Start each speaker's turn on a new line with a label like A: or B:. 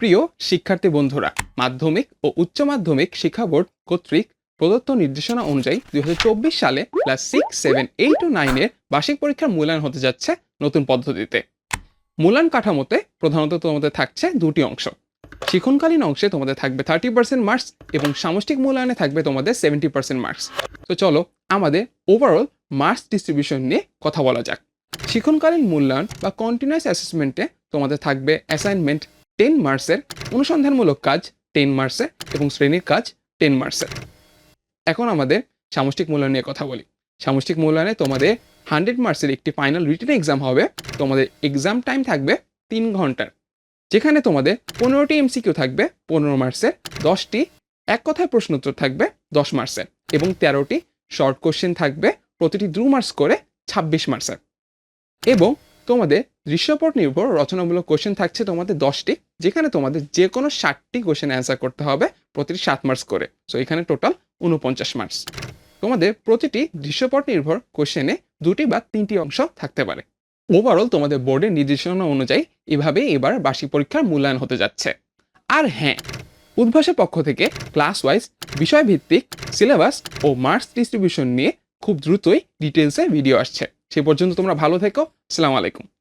A: প্রিয় শিক্ষার্থী বন্ধুরা, মাধ্যমিক ও উচ্চ মাধ্যমিক শিক্ষা বোর্ড কর্তৃক প্রদত্ত নির্দেশনা অনুযায়ী দুই হাজার চব্বিশ সালে ক্লাস সিক্স সেভেন এইট ও নাইনের বার্ষিক পরীক্ষার মূল্যায়ন হতে যাচ্ছে নতুন পদ্ধতিতে। মূল্যায়ন কাঠামোতে প্রধানত তোমাদের থাকছে দুটি অংশ। শিক্ষণকালীন অংশে তোমাদের থাকবে থার্টি পার্সেন্ট মার্কস এবং সামষ্টিক মূল্যায়নে থাকবে তোমাদের সেভেন্টি পার্সেন্ট মার্কস তো চলো আমাদের ওভারঅল মার্কস ডিস্ট্রিবিউশন নিয়ে কথা বলা যাক। শিক্ষণকালীন মূল্যায়ন বা কন্টিনিউয়াস অ্যাসেসমেন্টে তোমাদের থাকবে অ্যাসাইনমেন্ট টেন মার্কসের অনুসন্ধানমূলক কাজ টেন মার্কসের এবং শ্রেণির কাজ টেন মার্কসের। এখন আমাদের সামষ্টিক মূল্যায়ন নিয়ে কথা বলি। সামষ্টিক মূল্যায়নে তোমাদের হান্ড্রেড মার্কসের একটি ফাইনাল রিটেন এক্সাম হবে। তোমাদের এক্সাম টাইম থাকবে তিন ঘণ্টার। যেখানে তোমাদের পনেরোটি এমসিকিউ থাকবে, পনেরো মার্কসের, দশটি এক কথায় প্রশ্ন উত্তর থাকবে, দশ মার্কসের এবং তেরোটি শর্ট কোশ্চেন থাকবে, প্রতিটি দু মার্কস করে ছাব্বিশ মার্কসের। এবং তোমাদের দৃশ্যপট নির্ভর রচনামূলক কোশ্চেন থাকছে তোমাদের দশটি, যেখানে তোমাদের যে কোনো ষাটটি কোশ্চেন অ্যান্সার করতে হবে প্রতিটি সাত মার্কস করে। সো এখানে টোটাল উনপঞ্চাশ মার্কস তোমাদের প্রতিটি দৃশ্যপট নির্ভর কোশ্চেনে দুটি বা তিনটি অংশ থাকতে পারে। ওভারঅল তোমাদের বোর্ডের নির্দেশনা অনুযায়ী এভাবে এবার বার্ষিক পরীক্ষার মূল্যায়ন হতে যাচ্ছে। আর হ্যাঁ উদ্ভাসের পক্ষ থেকে ক্লাস ওয়াইজ বিষয়ভিত্তিক সিলেবাস ও মার্কস ডিস্ট্রিবিউশন নিয়ে খুব দ্রুতই ডিটেলসে ভিডিও আসছে। সে পর্যন্ত তোমরা ভালো থেকো। আসসালামু আলাইকুম।